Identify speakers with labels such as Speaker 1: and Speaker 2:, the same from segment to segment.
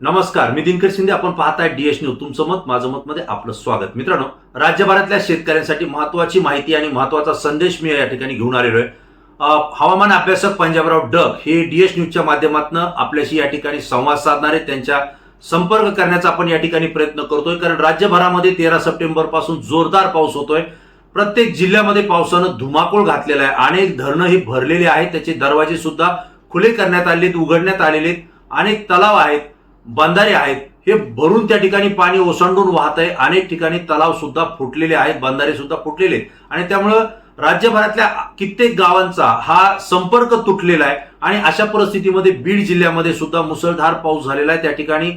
Speaker 1: नमस्कार मी दिनकर शिंदे. आपण पाहताय डीएस न्यूज तुमचं मत माझं मत मध्ये आपलं स्वागत. मित्रांनो राज्यभरातल्या शेतकऱ्यांसाठी महत्वाची माहिती आणि महत्त्वाचा संदेश मी या ठिकाणी घेऊन आलेलो आहे. हवामान अभ्यासक पंजाबराव डग हे डीएस न्यूजच्या माध्यमातून आपल्याशी या ठिकाणी संवाद साधणारे त्यांच्या संपर्क करण्याचा आपण या ठिकाणी प्रयत्न करतोय. कारण राज्यभरामध्ये तेरा सप्टेंबरपासून जोरदार पाऊस होतोय. प्रत्येक जिल्ह्यामध्ये पावसानं धुमाकूळ घातलेला आहे. अनेक धरणं ही भरलेली आहेत. त्याचे दरवाजे सुद्धा खुले करण्यात आले उघडण्यात आलेले आहेत. अनेक तलाव आहेत. बंधारे आहेत. हे भरून त्या ठिकाणी पाणी ओसंडून वाहत आहे. अनेक ठिकाणी तलाव सुद्धा फुटलेले आहेत. बंधारे सुद्धा फुटलेले आहेत. आणि त्यामुळं राज्यभरातल्या कित्येक गावांचा हा संपर्क तुटलेला आहे. आणि अशा परिस्थितीमध्ये बीड जिल्ह्यामध्ये सुद्धा मुसळधार पाऊस झालेला आहे. त्या ठिकाणी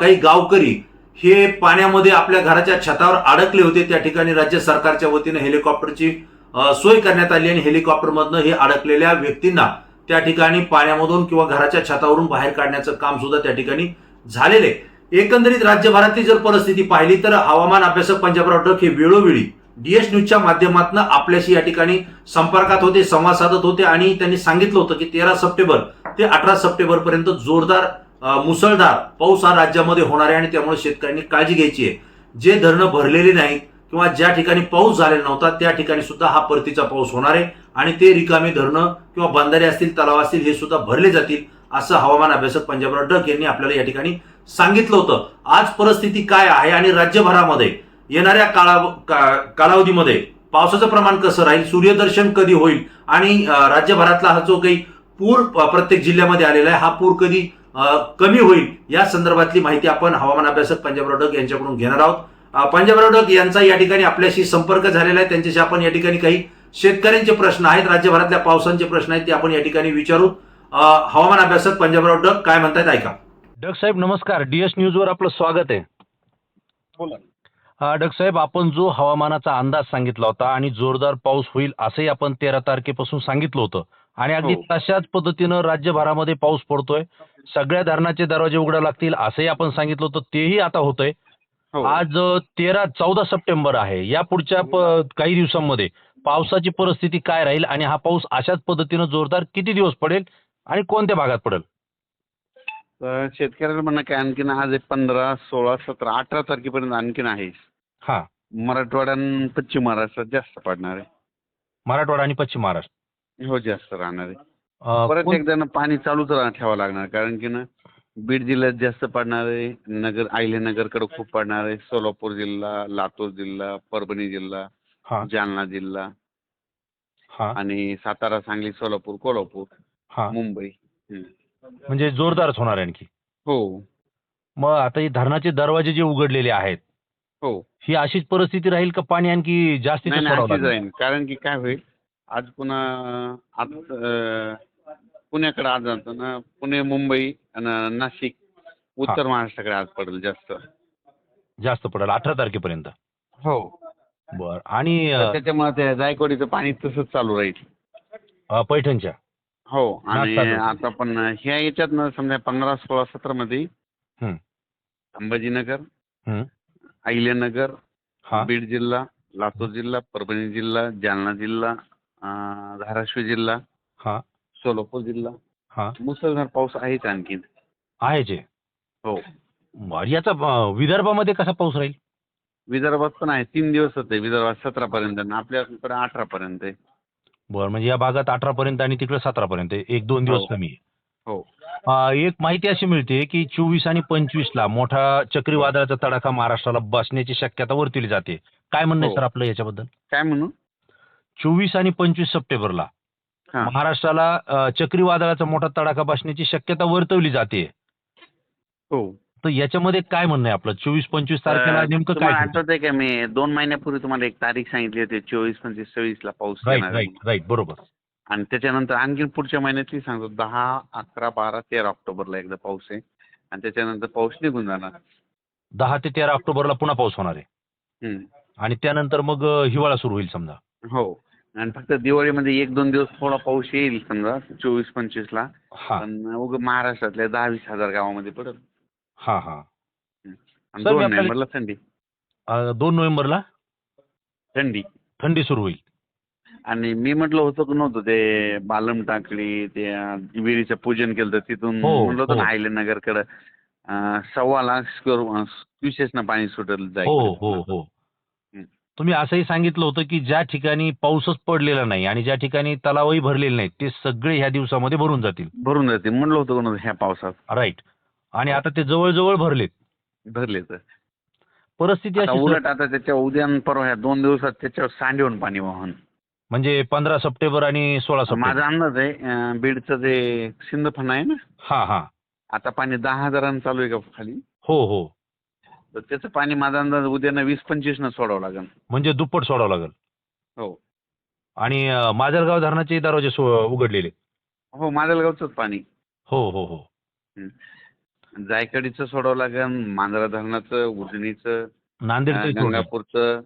Speaker 1: काही गावकरी हे पाण्यामध्ये आपल्या घराच्या छतावर अडकले होते. त्या ठिकाणी राज्य सरकारच्या वतीने हेलिकॉप्टरची सोय करण्यात आली आणि हेलिकॉप्टरमधनं हे अडकलेल्या व्यक्तींना त्या ठिकाणी पाण्यामधून किंवा घराच्या छतावरून बाहेर काढण्याचं काम सुद्धा त्या ठिकाणी झालेलं आहे. एकंदरीत राज्यभरातली जर परिस्थिती पाहिली तर हवामान अभ्यासक पंजाबराव डक हे वेळोवेळी डीएस न्यूजच्या माध्यमातून आपल्याशी या ठिकाणी संपर्कात होते संवाद साधत होते आणि त्यांनी सांगितलं होतं की तेरा सप्टेंबर ते अठरा सप्टेंबर पर्यंत जोरदार मुसळधार पाऊस हा राज्यामध्ये होणार आहे आणि त्यामुळे शेतकऱ्यांनी काळजी घ्यायची आहे. जे धरणं भरलेली नाहीत किंवा ज्या ठिकाणी पाऊस झालेला नव्हता त्या ठिकाणी सुद्धा हा परतीचा पाऊस होणार आहे. आणि ते रिकामी धरणं किंवा बंधारे असतील तलाव असतील हे सुद्धा भरले जातील असं हवामान अभ्यासक पंजाबराव डक यांनी आपल्याला या ठिकाणी सांगितलं होतं. आज परिस्थिती काय आहे आणि राज्यभरामध्ये येणाऱ्या काळा का- कालावधीमध्ये पावसाचं प्रमाण कसं राहील सूर्यदर्शन कधी होईल आणि राज्यभरातला हा जो काही पूर प्रत्येक जिल्ह्यामध्ये आलेला आहे हा पूर कधी कमी होईल या संदर्भातली माहिती आपण हवामान अभ्यासक पंजाबराव डक यांच्याकडून घेणार आहोत. पंजाबराव डक यांचा या ठिकाणी आपल्याशी संपर्क झालेला आहे त्यांच्याशी आपण या ठिकाणी काही शेतकऱ्यांचे प्रश्न आहेत राज्यभरातल्या पावसांचे प्रश्न आहेत ते आपण या ठिकाणी विचारू. हवामान अभ्यासक पंजाबराव डग काय म्हणतात ऐका.
Speaker 2: डग साहेब नमस्कार. डीएस न्यूजवर आपलं स्वागत आहे.
Speaker 3: बोला.
Speaker 2: हा, डग साहेब आपण जो हवामानाचा अंदाज सांगितला होता आणि जोरदार पाऊस होईल असंही आपण तेरा तारखेपासून सांगितलं होतं. आणि अगदी
Speaker 3: हो.
Speaker 2: तशाच पद्धतीनं राज्यभरामध्ये पाऊस पडतोय. सगळ्या धरणाचे दरवाजे उघडा लागतील असंही आपण सांगितलं होतं. तेही आता होतंय.
Speaker 3: हो.
Speaker 2: आज तेरा चौदा सप्टेंबर आहे. या पुढच्या प- काही दिवसांमध्ये पावसाची परिस्थिती काय राहील आणि हा पाऊस अशाच पद्धतीनं जोरदार किती दिवस पडेल आणि कोणत्या भागात पडेल?
Speaker 3: तर शेतकऱ्याला म्हणणं काय आणखीन आज एक पंधरा सोळा सतरा अठरा तारखेपर्यंत आणखीन आहे.
Speaker 2: हा.
Speaker 3: मराठवाडा आणि पश्चिम महाराष्ट्रात जास्त पडणार आहे.
Speaker 2: मराठवाडा आणि पश्चिम महाराष्ट्र?
Speaker 3: हो जास्त राहणार आहे.
Speaker 2: अं,
Speaker 3: परत
Speaker 2: कोण-
Speaker 3: एकदा ना पाणी चालूच राह ठेवावं लागणार कारण की ना बीड जिल्ह्यात जास्त पडणार आहे नगर अहिल्यानगरकडे खूप पडणार आहे सोलापूर जिल्हा लातूर जिल्हा परभणी जिल्हा. जालना जिल्हा.
Speaker 2: हा.
Speaker 3: आणि सातारा सांगली सोलापूर कोल्हापूर
Speaker 2: हा.
Speaker 3: मुंबई.
Speaker 2: म्हणजे जोरदारच होणार आणखी.
Speaker 3: हो.
Speaker 2: मग आता ही धरणाचे दरवाजे जे उघडलेले आहेत
Speaker 3: हो.
Speaker 2: ही अशीच परिस्थिती राहील का? पाणी आणखी लागेल?
Speaker 3: राहील. कारण की काय होईल आज पुन्हा आज पुण्याकडे आज जातो ना पुणे मुंबई आणि नाशिक उत्तर महाराष्ट्राकडे आज पडेल जास्त.
Speaker 2: जास्त पडेल अठरा तारखेपर्यंत.
Speaker 3: हो.
Speaker 2: बर. आणि
Speaker 3: त्याच्यामुळे ते जायकवाडीचं पाणी तसंच चालू राहील.
Speaker 2: पैठणच्या?
Speaker 3: हो. आणि. आता पण ह्या याच्यात ना समजा पंधरा सोळा सतरा मध्ये. संभाजीनगर. अहिल्यानगर
Speaker 2: हा.
Speaker 3: बीड जिल्हा लातूर जिल्हा परभणी जिल्हा जालना जिल्हा धाराशिव जिल्हा
Speaker 2: हा.
Speaker 3: सोलापूर जिल्हा.
Speaker 2: हा.
Speaker 3: मुसळधार पाऊस आहेच आणखीन.
Speaker 2: आहे जे.
Speaker 3: हो.
Speaker 2: याचा विदर्भामध्ये कसा पाऊस राहील?
Speaker 3: विदर्भात पण आहे. तीन दिवस होते विदर्भात सतरा पर्यंत आणि आपल्याकडे अठरा पर्यंत आहे.
Speaker 2: बर म्हणजे या भागात अठरा पर्यंत आणि तिकडे सतरा पर्यंत आहे. एक दोन दिवस
Speaker 3: हो.
Speaker 2: कमी आहे.
Speaker 3: हो.
Speaker 2: अं, एक माहिती अशी मिळते की चोवीस आणि पंचवीस ला मोठा चक्रीवादळाचा तडाखा महाराष्ट्राला बसण्याची शक्यता वर्तवली जाते. काय म्हणणं आहे
Speaker 3: हो.
Speaker 2: सर आपलं याच्याबद्दल?
Speaker 3: काय म्हणू?
Speaker 2: चोवीस आणि पंचवीस सप्टेंबरला
Speaker 3: हा.
Speaker 2: महाराष्ट्राला अ, चक्रीवादळाचा मोठा तडाखा बसण्याची शक्यता वर्तवली जाते.
Speaker 3: हो.
Speaker 2: तर याच्यामध्ये काय म्हणणं आहे आपलं? चोवीस पंचवीस तारखेला नेमकं काय?
Speaker 3: आठवत आहे का मी दोन महिन्यापूर्वी तुम्हाला एक तारीख सांगितली होती चोवीस पंचवीस सव्वीस ला पाऊस
Speaker 2: राईट बरोबर.
Speaker 3: आणि त्याच्यानंतर आणखीन पुढच्या महिन्यातली सांगतो दहा अकरा बारा तेरा ऑक्टोबरला एकदा पाऊस आहे. आणि त्याच्यानंतर पाऊस निघून जाणार.
Speaker 2: दहा ते तेरा ऑक्टोबरला पुन्हा पाऊस होणार आहे. आणि त्यानंतर मग हिवाळा सुरू होईल समजा.
Speaker 3: हो. आणि फक्त दिवाळीमध्ये एक दोन दिवस थोडा पाऊस येईल समजा चोवीस पंचवीस ला पण महाराष्ट्रातल्या दहा वीस हजार गावामध्ये पडेल
Speaker 2: हा हा.
Speaker 3: आणि
Speaker 2: सर, मी
Speaker 3: दोन
Speaker 2: आपल्याला-
Speaker 3: नोव्हेंबरला थंडी.
Speaker 2: अ, दोन नोव्हेंबरला?
Speaker 3: थंडी.
Speaker 2: थंडी सुरू होईल.
Speaker 3: आणि मी म्हटलं होतं की नव्हतं ते बालम टाकली ते अं, विहिरीचं पूजन केलं होतं तिथून
Speaker 2: हो,
Speaker 3: म्हटलं होतं ना
Speaker 2: हो.
Speaker 3: हायलेनगरकडं अं, सव्वा लाख स्क्वेअर क्युसेसनं पाणी सुटेल जाईल
Speaker 1: हो हो हो.
Speaker 3: हं.
Speaker 1: तुम्ही असंही सांगितलं होतं की ज्या ठिकाणी पाऊसच पडलेला नाही आणि ज्या ठिकाणी तलावही भरलेले नाहीत ते सगळे ह्या दिवसामध्ये भरून जातील.
Speaker 3: भरून जाते म्हणलं होतं ह्या पावसात.
Speaker 1: राईट आणि आता ते जवळजवळ भरलेत.
Speaker 3: भरले तर
Speaker 1: परिस्थिती
Speaker 3: आता
Speaker 1: अशी
Speaker 3: उलट आता त्याच्या उद्या आणि परवा ह्या दोन दिवसात त्याच्यावर सांडवून पाणी वाहन.
Speaker 1: म्हणजे पंधरा सप्टेंबर आणि सोळा सप्टेंबर.
Speaker 3: माझा अंदाज आहे अं, बीडचं जे सिंदफणा आहे ना
Speaker 1: हा हा.
Speaker 3: आता पाणी दहा हजारानं चालू आहे का खाली?
Speaker 1: हो हो.
Speaker 3: तर त्याचं पाणी माझा अंदाज उद्यानं वीस पंचवीस न सोडावं लागेल.
Speaker 1: म्हणजे दुप्पट सोडावं लागेल.
Speaker 3: हो.
Speaker 1: आणि अं, माजलगाव धरणाचे दरवाजे सो- उघडलेले
Speaker 3: हो माजलगावचंच पाणी.
Speaker 1: हो हो हो.
Speaker 3: जायकडीचं सोडावं लागेल मांजरा धरणाचं उजनीचं
Speaker 1: नांदेडचं
Speaker 3: गंगापूरचं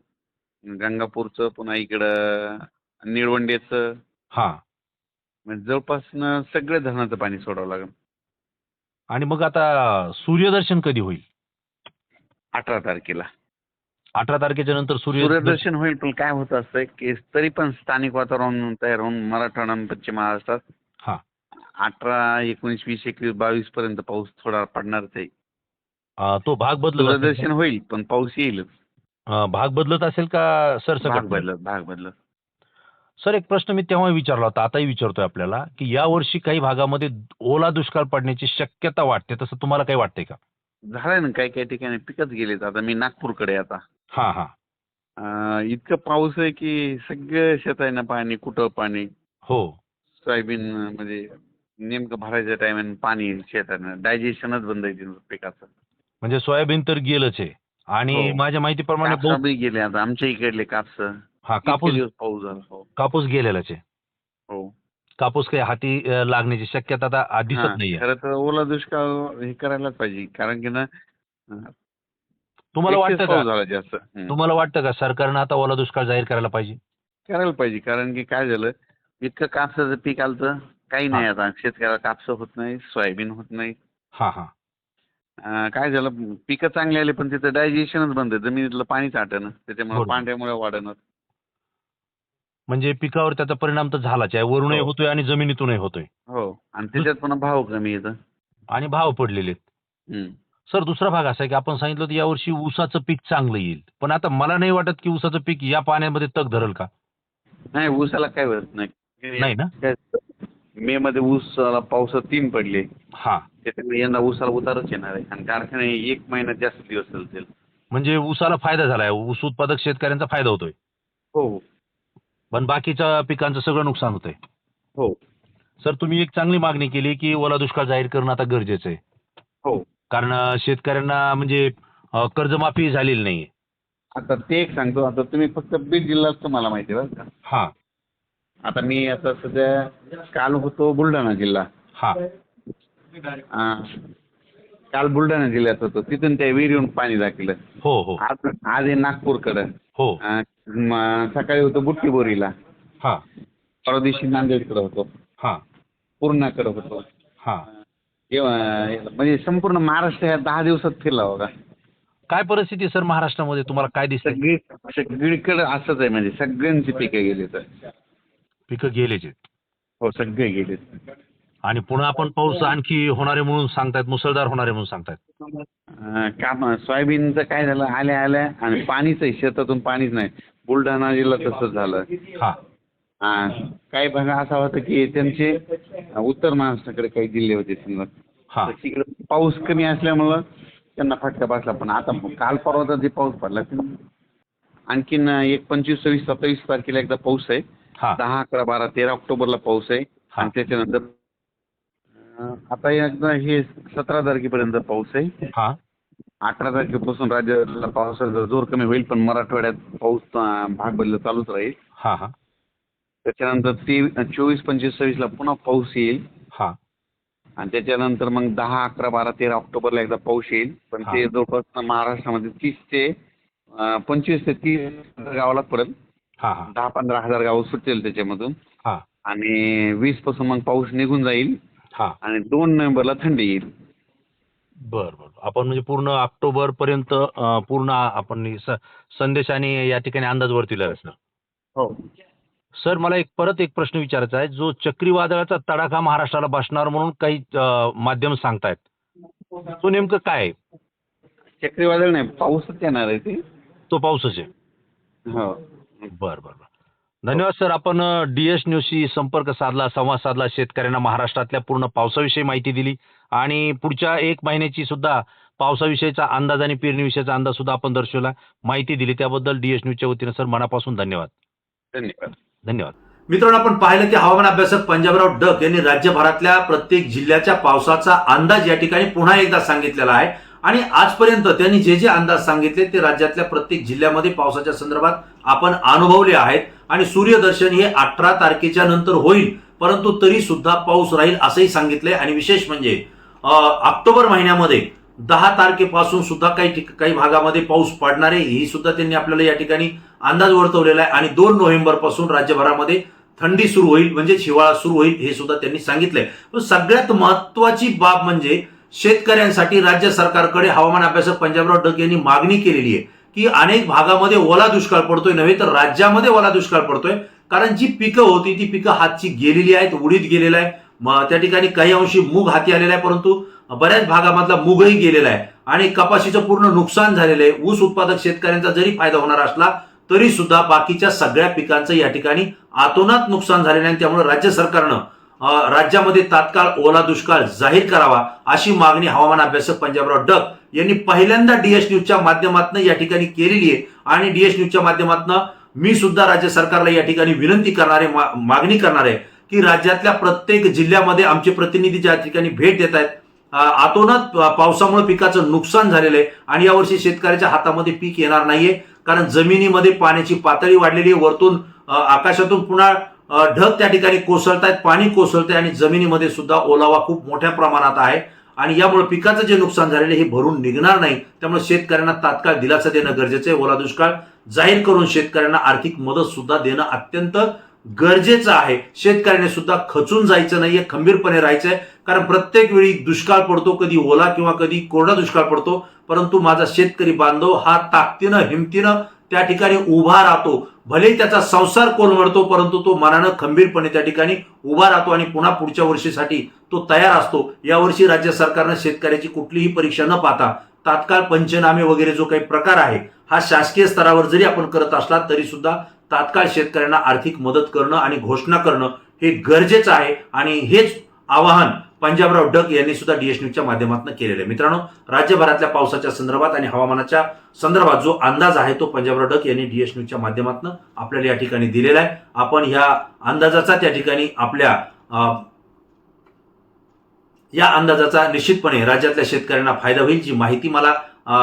Speaker 3: गंगापूरचं पुन्हा इकडं निळवंडेचं.
Speaker 1: हा.
Speaker 3: म्हणजे जवळपास सगळे धरणाचं पाणी सोडावं लागेल
Speaker 1: आणि मग आता सूर्यदर्शन कधी होईल?
Speaker 3: अठरा तारखेला.
Speaker 1: अठरा तारखेच्या नंतर सूर्य
Speaker 3: सूर्यदर्शन होईल पण काय होत असतंय की तरी पण स्थानिक वातावरण तयार होऊन मराठवाडा पश्चिम महाराष्ट्रात
Speaker 1: हा.
Speaker 3: अठरा एकोणीस वीस एकवीस बावीस पर्यंत पाऊस थोडा पडणारच आहे
Speaker 1: अं, तो भाग बदलत असेल
Speaker 3: सूर्यदर्शन होईल पण पाऊस येईलच?
Speaker 1: अं, भाग बदलत असेल का सर
Speaker 3: भाग बदलत भाग बदलत.
Speaker 1: सर एक प्रश्न मी तेव्हा विचारला होता आताही विचारतोय आपल्याला की यावर्षी काही भागामध्ये ओला दुष्काळ पडण्याची शक्यता वाटते तसं तुम्हाला काही वाटतंय का?
Speaker 3: झालंय ना काही काही ठिकाणी पिकच गेलेत. आता मी नागपूरकडे आता.
Speaker 1: हा हा.
Speaker 3: अं, इतकं पाऊस आहे की सगळं शेतायनं पाणी कुठं पाणी?
Speaker 1: हो.
Speaker 3: सोयाबीन म्हणजे नेमकं भरायच्या टायमाने पाणी शेतानं डायजेशनच बंद आहे त्यांचं पिकाचं.
Speaker 1: म्हणजे सोयाबीन तर गेलंच आहे. आणि
Speaker 3: हो.
Speaker 1: माझ्या माहितीप्रमाणे
Speaker 3: कापसा
Speaker 1: बहु-
Speaker 3: बी गेले आता आमच्या इकडले कापस.
Speaker 1: हा कापूस
Speaker 3: दिवस पाऊस झाला हो.
Speaker 1: कापूस गेलेलाच आहे.
Speaker 3: हो.
Speaker 1: कापूस काही हाती अं, लागण्याची शक्यता आता आ- दिसत नाहीये.
Speaker 3: खरं तर ओला दुष्काळ हे करायलाच पाहिजे कारण की ना अं,
Speaker 1: तुम्हाला वाटतं
Speaker 3: पाऊस
Speaker 1: का
Speaker 3: झाला जास्त. हं.
Speaker 1: तुम्हाला वाटतं का सरकारनं आता ओला दुष्काळ जाहीर करायला पाहिजे?
Speaker 3: करायला पाहिजे कारण की काय झालं इतकं कापसाचं पीक आलं काही नाही आता. शेतकऱ्याला कापस होत नाही सोयाबीन होत नाही
Speaker 1: हा हा.
Speaker 3: अं, काय झालं? पिकं चांगली आली पण तिथं डायजेशनच बंद आहे. जमिनीतलं पाणीच आटणं त्याच्यामुळे
Speaker 1: बरोबर.
Speaker 3: पांढऱ्यामुळे वाढणं.
Speaker 1: म्हणजे पिकावर त्याचा परिणाम तर झालाच आहे. वरूनही
Speaker 3: हो.
Speaker 1: होतोय आणि जमिनीतूनही होतोय.
Speaker 3: हो. आणि त्याच्यात पुन्हा भाव कमी येतं
Speaker 1: आणि भाव पडलेले आहेत.
Speaker 3: हं.
Speaker 1: सर दुसरा भाग असा आहे की आपण सांगितलं होतं यावर्षी ऊसाचं पीक चांगलं येईल. पण आता मला नाही वाटत की ऊसाचं पीक या पाण्यामध्ये तग धरल का?
Speaker 3: नाही ऊसाला काय होत नाही.
Speaker 1: नाही ना?
Speaker 3: मे मध्ये ऊस पावसात तीन पडले.
Speaker 1: हा.
Speaker 3: त्याच्यामुळे यंदा ऊसाला उतारच येणार आहे. आणि कारखाने एक महिना जास्त दिवस चालतील.
Speaker 1: म्हणजे ऊसाला फायदा झालाय. ऊस उत्पादक शेतकऱ्यांचा फायदा होतोय.
Speaker 3: हो.
Speaker 1: पण बाकीच्या पिकांचं सगळं नुकसान होतंय.
Speaker 3: हो.
Speaker 1: सर तुम्ही एक चांगली मागणी केली की ओला दुष्काळ जाहीर करणं आता गरजेचं आहे.
Speaker 3: हो.
Speaker 1: कारण शेतकऱ्यांना म्हणजे अं, कर्जमाफी झालेली नाहीये.
Speaker 3: आता ते एक सांगतो. आता तुम्ही फक्त बीड जिल्हाच तुम्हाला माहिती आहे बरं का.
Speaker 1: हा.
Speaker 3: आता मी आता सध्या काल होतो बुलढाणा जिल्हा.
Speaker 1: हा.
Speaker 3: काल बुलढाणा जिल्ह्यात होतो. तिथून त्या विहिरीहून पाणी दाखलं.
Speaker 1: हो हो.
Speaker 3: आज आज आहे नागपूरकडं.
Speaker 1: हो.
Speaker 3: अं, म- सकाळी होतो बुट्टीबोरीला.
Speaker 1: हा.
Speaker 3: परवा दिवशी नांदेडकडे होतो.
Speaker 1: हा.
Speaker 3: पूर्णाकडे होतो.
Speaker 1: हा.
Speaker 3: एव- म्हणजे संपूर्ण महाराष्ट्र ह्या दहा दिवसात फिरला बघा
Speaker 1: काय परिस्थिती सर महाराष्ट्रामध्ये? तुम्हाला काय दिसतंय?
Speaker 3: सगळी सगळीकडे असंच आहे. म्हणजे सगळ्यांची पिकं गेली तर.
Speaker 1: पिकं गेलेच आहेत
Speaker 3: हो सगळे गेले.
Speaker 1: आणि पुन्हा आपण पाऊस आणखी होणारे म्हणून सांगतायत मुसळधार होणारे म्हणून सांगतायत.
Speaker 3: काम सोयाबीनचं काय झालं? आल्या आल्या. आणि पाणीच आहे शेतातून पाणीच नाही. बुलढाणा जिल्हा तसंच झालं.
Speaker 1: हा.
Speaker 3: हा. काही भाग असा होता की त्यांचे उत्तर महाराष्ट्राकडे काही जिल्हे होते समजा.
Speaker 1: हा.
Speaker 3: तर तिकडे पाऊस कमी असल्यामुळं त्यांना फटका बसला. पण आता काल परवाचा जे पाऊस पडला ते आणखीन एक पंचवीस सव्वीस सत्तावीस तारखेला एकदा पाऊस आहे. दहा अकरा बारा तेरा ऑक्टोबरला पाऊस आहे. आणि त्याच्यानंतर आता एकदा हे सतरा तारखेपर्यंत पाऊस आहे.
Speaker 1: हा.
Speaker 3: अठरा तारखेपासून राज्याला पावसाचा जोर कमी होईल पण मराठवाड्यात पाऊस भाग बदल चालूच राहील.
Speaker 1: हा हा.
Speaker 3: त्याच्यानंतर ते चोवीस पंचवीस सव्वीसला पुन्हा पाऊस येईल.
Speaker 1: हा.
Speaker 3: आणि त्याच्यानंतर मग दहा अकरा बारा तेरा ऑक्टोबरला एकदा पाऊस येईल. पण. ते जवळपास महाराष्ट्रामध्ये तीस ते पंचवीस ते तीस गावाला पडेल दहा पंधरा हजार गावं सुटेल त्याच्यामधून.
Speaker 1: हा.
Speaker 3: आणि वीसपासून मग पाऊस निघून जाईल.
Speaker 1: हा.
Speaker 3: आणि दोन नोव्हेंबरला थंडी येईल.
Speaker 1: बर बर आपण म्हणजे पूर्ण ऑक्टोबर पर्यंत पूर्ण आपण स- संदेश आणि या ठिकाणी अंदाज आहे सर
Speaker 3: हो.
Speaker 1: सर मला एक परत एक प्रश्न विचारायचा आहे. जो चक्रीवादळाचा तडाखा महाराष्ट्राला बसणार म्हणून काही माध्यम सांगतायत.
Speaker 2: तो नेमकं काय आहे?
Speaker 3: चक्रीवादळ नाही पाऊसच येणार आहे ते.
Speaker 2: तो पाऊसच आहे.
Speaker 3: हो.
Speaker 2: बर बर बर. धन्यवाद सर. आपण डी एस न्यूजशी संपर्क साधला संवाद साधला शेतकऱ्यांना महाराष्ट्रातल्या पूर्ण पावसाविषयी माहिती दिली आणि पुढच्या एक महिन्याची सुद्धा पावसाविषयीचा अंदाज आणि पेरणीविषयीचा अंदाज सुद्धा आपण दर्शवला. माहिती दिली त्याबद्दल डी एस न्यूजच्या वतीनं सर मनापासून धन्यवाद.
Speaker 3: धन्यवाद.
Speaker 2: धन्यवाद.
Speaker 1: मित्रांनो आपण पाहिलं की हवामान अभ्यासक पंजाबराव डक यांनी राज्यभरातल्या प्रत्येक जिल्ह्याच्या पावसाचा अंदाज या ठिकाणी पुन्हा एकदा सांगितलेला आहे. आणि आजपर्यंत त्यांनी जे जे अंदाज सांगितले ते राज्यातल्या प्रत्येक जिल्ह्यामध्ये पावसाच्या संदर्भात आपण अनुभवले आहेत. आणि सूर्यदर्शन हे अठरा तारखेच्या नंतर होईल परंतु तरी सुद्धा पाऊस राहील असंही सांगितलंय. आणि विशेष म्हणजे ऑक्टोबर महिन्यामध्ये दहा तारखेपासून सुद्धा काही काही भागामध्ये पाऊस पडणार आहे. ही सुद्धा त्यांनी आपल्याला या ठिकाणी अंदाज वर्तवलेला आहे. आणि दोन नोव्हेंबरपासून राज्यभरामध्ये थंडी सुरू होईल म्हणजेच हिवाळा सुरू होईल हे सुद्धा त्यांनी सांगितलंय. पण सगळ्यात महत्वाची बाब म्हणजे शेतकऱ्यांसाठी राज्य सरकारकडे हवामान अभ्यासक पंजाबराव डक यांनी मागणी केलेली आहे की अनेक भागामध्ये ओला दुष्काळ पडतोय नव्हे तर राज्यामध्ये ओला दुष्काळ पडतोय. कारण जी पिकं होती ती पिकं हातची गेलेली आहेत उडीत गेलेलं आहे. त्या ठिकाणी काही अंशी मूग हाती आलेला आहे परंतु बऱ्याच भागामधला मूगही गेलेला आहे. आणि कपाशीचं पूर्ण नुकसान झालेलं आहे. ऊस उत्पादक शेतकऱ्यांचा जरी फायदा होणार असला तरी सुद्धा बाकीच्या सगळ्या पिकांचं या ठिकाणी आतोनात नुकसान झालेलं आहे. त्यामुळे राज्य सरकारनं राज्यामध्ये तात्काळ ओला दुष्काळ जाहीर करावा अशी मागणी हवामान अभ्यासक पंजाबराव डक यांनी पहिल्यांदा डीएस न्यूजच्या माध्यमातून या ठिकाणी केलेली आहे. आणि डीएस न्यूजच्या माध्यमातून मी सुद्धा राज्य सरकारला या ठिकाणी विनंती करणारे मा- मागणी करणार आहे की राज्यातल्या प्रत्येक जिल्ह्यामध्ये आमचे प्रतिनिधी ज्या ठिकाणी भेट देत आहेत आतोनात पावसामुळे पिकाचं नुकसान झालेलं आहे आणि यावर्षी शेतकऱ्याच्या हातामध्ये पीक येणार नाहीये. कारण जमिनीमध्ये पाण्याची पातळी वाढलेली आहे. वरतून आकाशातून पुन्हा ढग त्या ठिकाणी कोसळतायत पाणी कोसळतंय आणि जमिनीमध्ये सुद्धा ओलावा खूप मोठ्या प्रमाणात आहे. आणि यामुळे पिकाचं जे नुकसान झालेलं आहे हे भरून निघणार नाही. त्यामुळे शेतकऱ्यांना तात्काळ दिलासा देणं गरजेचं आहे. ओला दुष्काळ जाहीर करून शेतकऱ्यांना आर्थिक मदत सुद्धा देणं अत्यंत गरजेचं आहे. शेतकऱ्याने सुद्धा खचून जायचं नाहीये खंबीरपणे राहायचं आहे कारण प्रत्येक वेळी दुष्काळ पडतो कधी ओला किंवा कधी कोरडा दुष्काळ पडतो. परंतु माझा शेतकरी बांधव हा ताकदीनं हिमतीनं त्या ठिकाणी उभा राहतो. भले त्याचा संसार कोलमडतो परंतु तो मनानं खंबीरपणे त्या ठिकाणी उभा राहतो आणि पुन्हा पुढच्या वर्षीसाठी तो तयार असतो. यावर्षी राज्य सरकारनं शेतकऱ्याची कुठलीही परीक्षा न पाहता तात्काळ पंचनामे वगैरे जो काही प्रकार आहे हा शासकीय स्तरावर जरी आपण करत असला तरी सुद्धा तात्काळ शेतकऱ्यांना आर्थिक मदत करणं आणि घोषणा करणं हे गरजेचं आहे. आणि हेच आवाहन पंजाबराव डक यांनी सुद्धा डीएस न्यूजच्या माध्यमातून केलेलं आहे. मित्रांनो राज्यभरातल्या पावसाच्या संदर्भात आणि हवामानाच्या संदर्भात जो अंदाज आहे तो पंजाबराव डक यांनी डीएस न्यूजच्या माध्यमातून आपल्याला या ठिकाणी दिलेला आहे. आपण ह्या अंदाजाचा त्या ठिकाणी आपल्या या अंदाजाचा निश्चितपणे राज्यातल्या शेतकऱ्यांना फायदा होईल. जी माहिती मला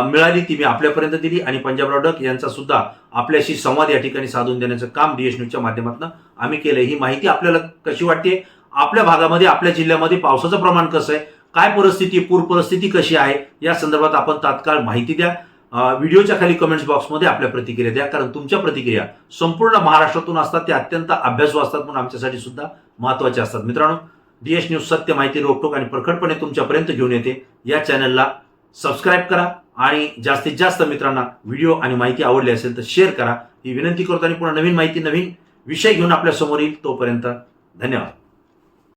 Speaker 1: मिळाली ती मी आपल्यापर्यंत दिली आणि पंजाबराव डक यांचा सुद्धा आपल्याशी संवाद या ठिकाणी साधून देण्याचं काम डीएस न्यूजच्या माध्यमातून आम्ही केलं ही माहिती आपल्याला कशी वाटते? आपल्या भागामध्ये आपल्या जिल्ह्यामध्ये पावसाचं प्रमाण कसं आहे? काय परिस्थिती पूर परिस्थिती कशी आहे? या संदर्भात आपण तात्काळ माहिती द्या. व्हिडिओच्या खाली कमेंट्स बॉक्समध्ये आपल्या प्रतिक्रिया द्या कारण तुमच्या प्रतिक्रिया संपूर्ण महाराष्ट्रातून असतात त्या अत्यंत अभ्यासू असतात म्हणून आमच्यासाठी सुद्धा महत्त्वाचे असतात. मित्रांनो डीएस न्यूज सत्य माहिती रोखोक आणि प्रखटपणे तुमच्यापर्यंत घेऊन येते. या चॅनलला सबस्क्राईब करा आणि जास्तीत जास्त मित्रांना व्हिडिओ आणि माहिती आवडली असेल तर शेअर करा. ही विनंती करतो आणि पुन्हा नवीन माहिती नवीन विषय घेऊन आपल्यासमोर येईल तोपर्यंत धन्यवाद.